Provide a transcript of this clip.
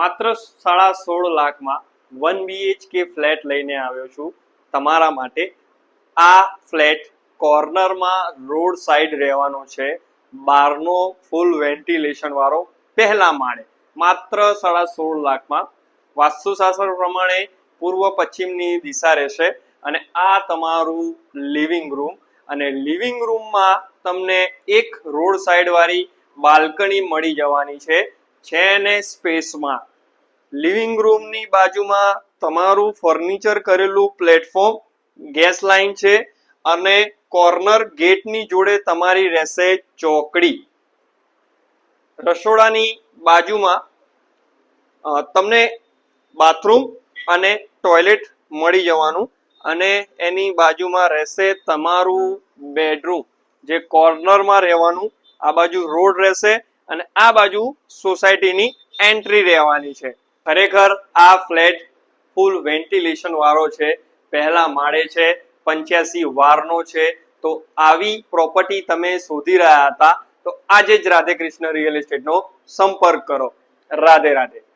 માત્ર સાડા સોળ લાખમાં વન બીએચકે ફ્લેટ લઈને આવ્યો છું. તમારા માટે આ ફ્લેટ કોર્નરમાં રોડ સાઈડ રહેવાનો છે. બારનો ફૂલ વેન્ટિલેશન વાળો પહેલા માળે. માત્ર સાડા સોળ લાખમાં. વાસ્તુશાસ્ત્ર પ્રમાણે પૂર્વ પશ્ચિમની દિશા રહેશે અને આ તમારું લિવિંગ રૂમ અને લિવિંગ રૂમમાં તમને એક રોડ સાઈડ વાળી બાલ્કની મળી જવાની છે. છે ને સ્પેસમાં. લિવિંગ રૂમની બાજુમાં તમારું ફર્નિચર કરેલું પ્લેટફોર્મ ગેસ લાઈન છે અને કોર્નર ગેટની જોડે તમારી રહેશે ચોકડી. રસોડાની બાજુમાં તમને બાથરૂમ અને ટોયલેટ મળી જવાનું અને એની બાજુમાં રહેશે તમારું બેડરૂમ જે કોર્નરમાં રહેવાનું. આ બાજુ રોડ રહેશે અને આ બાજુ સોસાયટીની એન્ટ્રી રહેવાની છે. ખરેખર આ ફ્લેટ ફૂલ વેન્ટિલેશન વાળો છે. પહેલા માળે છે, પંચ્યાસી વારનો છે. તો આવી પ્રોપર્ટી તમે શોધી રહ્યા હતા. તો આજે જ રાધે કૃષ્ણ રિયલ એસ્ટેટનો સંપર્ક કરો. રાધે રાધે.